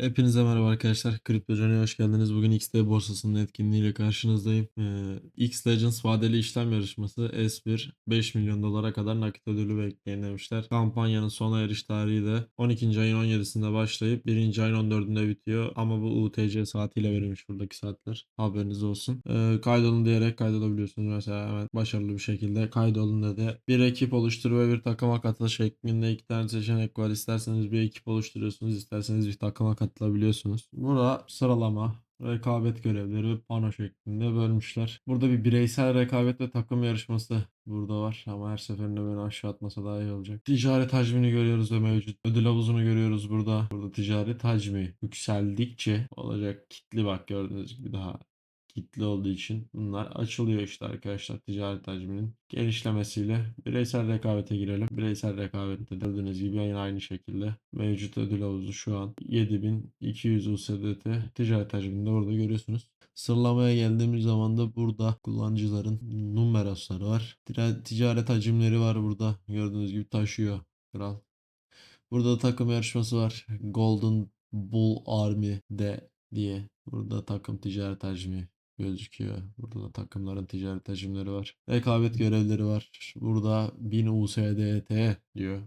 Hepinize merhaba arkadaşlar. Kripto Journey'e hoş geldiniz. Bugün XT borsasının etkinliğiyle karşınızdayım. Ee, X Legends vadeli işlem yarışması S1 5 milyon dolara kadar nakit ödülü bekleyin demişler. Kampanyanın sona eriş tarihi de 12. ayın 17'sinde başlayıp 1. ayın 14'ünde bitiyor. Ama bu UTC saatiyle verilmiş buradaki saatler. Haberiniz olsun. Ee, kaydolun diyerek kaydolabiliyorsunuz. Mesela hemen başarılı bir şekilde kaydolun dedi. Bir ekip oluştur ve bir takıma katıl şeklinde iki tane seçenek var. İsterseniz bir ekip oluşturuyorsunuz. isterseniz bir takıma katılabiliyorsunuz. Burada sıralama, rekabet görevleri ve pano şeklinde bölmüşler. Burada bir bireysel rekabet ve takım yarışması burada var ama her seferinde beni aşağı atmasa daha iyi olacak. Ticaret hacmini görüyoruz ve mevcut ödül havuzunu görüyoruz burada. Burada ticaret hacmi yükseldikçe olacak kitli bak gördüğünüz gibi daha kitle olduğu için bunlar açılıyor işte arkadaşlar ticaret hacminin genişlemesiyle bireysel rekabete girelim. Bireysel rekabette gördüğünüz gibi yine aynı şekilde mevcut ödül havuzu şu an 7200 USDT ticaret hacminde orada görüyorsunuz. Sırlamaya geldiğimiz zaman da burada kullanıcıların numarasları var. Ticaret hacimleri var burada. Gördüğünüz gibi taşıyor kral. Burada da takım yarışması var. Golden Bull Army de diye. Burada takım ticaret hacmi gözüküyor. Burada da takımların ticaret hacimleri var. Rekabet görevleri var. Burada 1000 USDT diyor.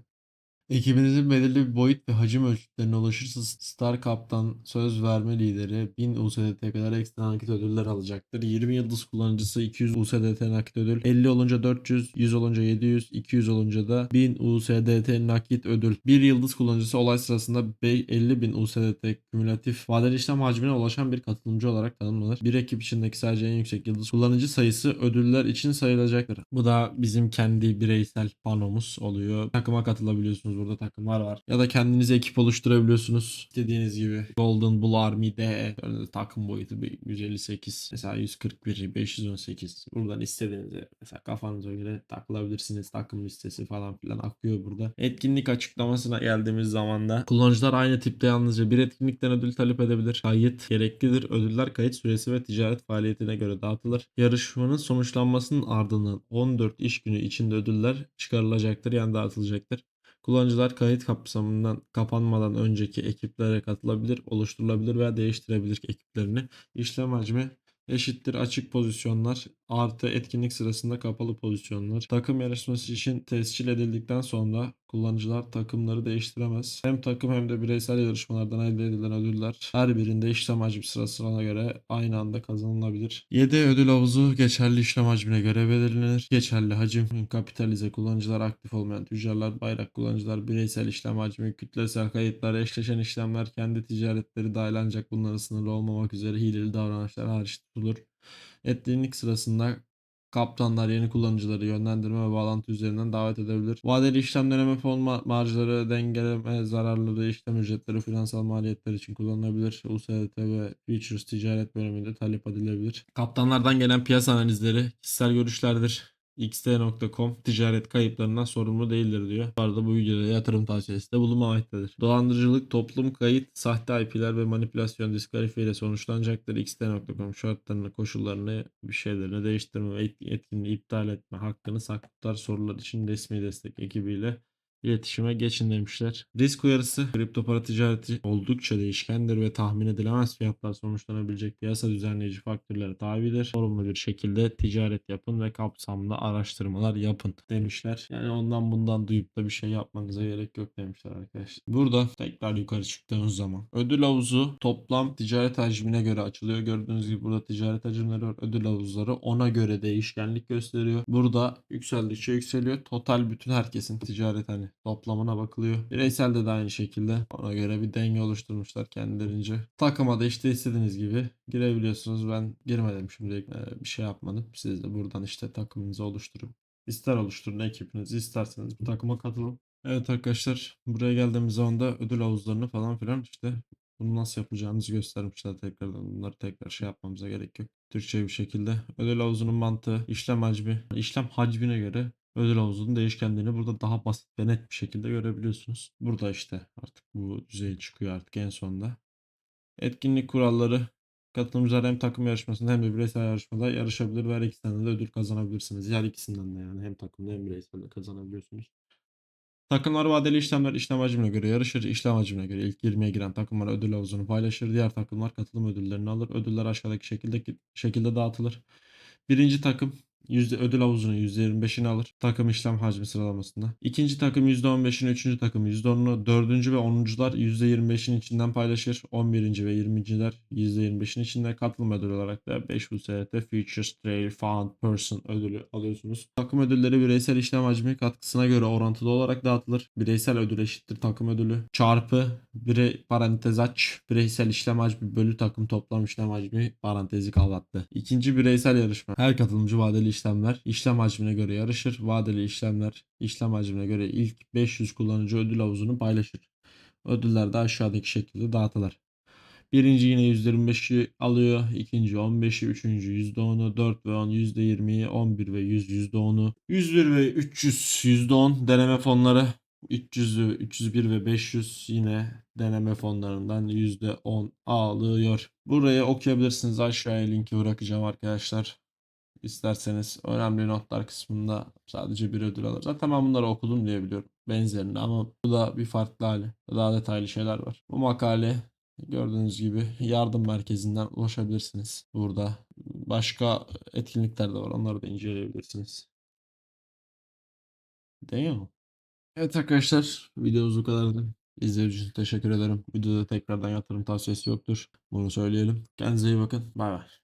Ekibinizin belirli bir boyut ve hacim ölçütlerine ulaşırsa Star Cup'tan söz verme lideri 1000 USDT kadar ekstra nakit ödüller alacaktır. 20 yıldız kullanıcısı 200 USDT nakit ödül, 50 olunca 400, 100 olunca 700, 200 olunca da 1000 USDT nakit ödül. 1 yıldız kullanıcısı olay sırasında 50 bin USDT kümülatif vadeli işlem hacmine ulaşan bir katılımcı olarak tanımlanır. Bir ekip içindeki sadece en yüksek yıldız kullanıcı sayısı ödüller için sayılacaktır. Bu da bizim kendi bireysel panomuz oluyor. Takıma katılabiliyorsunuz burada takımlar var. Ya da kendinize ekip oluşturabiliyorsunuz. Dediğiniz gibi Golden Bull Army'de takım boyutu bir 158. Mesela 141, 518. Buradan istediğinize mesela kafanıza göre takılabilirsiniz. Takım listesi falan filan akıyor burada. Etkinlik açıklamasına geldiğimiz zaman da kullanıcılar aynı tipte yalnızca bir etkinlikten ödül talep edebilir. Kayıt gereklidir. Ödüller kayıt süresi ve ticaret faaliyetine göre dağıtılır. Yarışmanın sonuçlanmasının ardından 14 iş günü içinde ödüller çıkarılacaktır yani dağıtılacaktır. Kullanıcılar kayıt kapsamından kapanmadan önceki ekiplere katılabilir, oluşturulabilir veya değiştirebilir ekiplerini. İşlem hacmi eşittir açık pozisyonlar artı etkinlik sırasında kapalı pozisyonlar. Takım yarışması için tescil edildikten sonra kullanıcılar takımları değiştiremez. Hem takım hem de bireysel yarışmalardan elde edilen ödüller her birinde işlem hacmi sırasına göre aynı anda kazanılabilir. 7 ödül havuzu geçerli işlem hacmine göre belirlenir. Geçerli hacim kapitalize kullanıcılar aktif olmayan tüccarlar bayrak kullanıcılar bireysel işlem hacmi kütlesel kayıtlar eşleşen işlemler kendi ticaretleri dahil ancak bunlara sınırlı olmamak üzere hileli davranışlar hariç tutulur. Etkinlik sırasında kaptanlar yeni kullanıcıları yönlendirme ve bağlantı üzerinden davet edebilir. Vadeli işlem deneme fon ma- marjları, dengeleme zararları, işlem ücretleri, finansal maliyetler için kullanılabilir. USDT ve Futures ticaret bölümünde talep edilebilir. Kaptanlardan gelen piyasa analizleri kişisel görüşlerdir. xt.com ticaret kayıplarından sorumlu değildir diyor. Arada bu videoda yatırım tavsiyesinde bulunmamaktadır. Dolandırıcılık, toplum kayıt, sahte IP'ler ve manipülasyon diskalifiye ile sonuçlanacaktır. xt.com şartlarını, koşullarını, bir şeylerini değiştirme ve et- etkinliği iptal etme hakkını saklıklar sorular için resmi destek ekibiyle iletişime geçin demişler. Risk uyarısı kripto para ticareti oldukça değişkendir ve tahmin edilemez fiyatlar sonuçlanabilecek piyasa düzenleyici faktörlere tabidir. Sorumlu bir şekilde ticaret yapın ve kapsamlı araştırmalar yapın demişler. Yani ondan bundan duyup da bir şey yapmanıza gerek yok demişler arkadaşlar. Burada tekrar yukarı çıktığımız zaman ödül havuzu toplam ticaret hacmine göre açılıyor. Gördüğünüz gibi burada ticaret hacimleri var. Ödül havuzları ona göre değişkenlik gösteriyor. Burada yükseldikçe yükseliyor. Total bütün herkesin ticaret hani toplamına bakılıyor. Bireyselde de aynı şekilde ona göre bir denge oluşturmuşlar kendilerince. Takıma da işte istediğiniz gibi girebiliyorsunuz. Ben girmedim şimdi bir şey yapmadım. Siz de buradan işte takımınızı oluşturun. İster oluşturun ekibinizi isterseniz bu takıma katılın. Evet arkadaşlar buraya geldiğimiz zaman da ödül havuzlarını falan filan işte bunu nasıl yapacağımızı göstermişler tekrardan. Bunları tekrar şey yapmamıza gerek yok. Türkçe bir şekilde. Ödül havuzunun mantığı, işlem hacmi, işlem hacmine göre ödül havuzunun değişkenliğini burada daha basit ve net bir şekilde görebiliyorsunuz. Burada işte artık bu düzey çıkıyor artık en sonunda. Etkinlik kuralları Katılımcılar hem takım yarışmasında hem de bireysel yarışmada yarışabilir ve her ikisinden de ödül kazanabilirsiniz. Her ikisinden de yani hem takımda hem bireyselde kazanabiliyorsunuz. Takımlar vadeli işlemler işlem hacmine göre yarışır. İşlem hacmine göre ilk 20'ye giren takımlar ödül havuzunu paylaşır. Diğer takımlar katılım ödüllerini alır. Ödüller aşağıdaki şekilde şekilde dağıtılır. Birinci takım yüzde ödül havuzunun %25'ini alır. Takım işlem hacmi sıralamasında. İkinci takım %15'ini, üçüncü takım %10'unu, dördüncü ve onuncular %25'in içinden paylaşır. 11. ve 20.ler %25'in içinde katılım ödülü olarak da 5 USDT Futures Trail Fund Person ödülü alıyorsunuz. Takım ödülleri bireysel işlem hacmi katkısına göre orantılı olarak dağıtılır. Bireysel ödül eşittir takım ödülü çarpı birey parantez aç bireysel işlem hacmi bölü takım toplam işlem hacmi parantezi kapattı. İkinci bireysel yarışma. Her katılımcı vadeli işlemler işlem hacmine göre yarışır. Vadeli işlemler işlem hacmine göre ilk 500 kullanıcı ödül havuzunu paylaşır. Ödüller de aşağıdaki şekilde dağıtılır. Birinci yine %25'i alıyor. ikinci 15'i, üçüncü %10'u, 4 ve 10 %20'yi, 11 ve 100 %10'u, 101 ve 300 %10 deneme fonları 300 ve 301 ve 500 yine deneme fonlarından %10 alıyor. Burayı okuyabilirsiniz. Aşağıya linki bırakacağım arkadaşlar. İsterseniz önemli notlar kısmında sadece bir ödül alır. Zaten ben bunları okudum diye biliyorum. Benzerini ama bu da bir farklı hali. Daha detaylı şeyler var. Bu makale gördüğünüz gibi yardım merkezinden ulaşabilirsiniz. Burada başka etkinlikler de var. Onları da inceleyebilirsiniz. Değil mi? Evet arkadaşlar videomuz bu kadardı. İzlediğiniz için teşekkür ederim. Videoda tekrardan yatırım tavsiyesi yoktur. Bunu söyleyelim. Kendinize iyi bakın. Bay bay.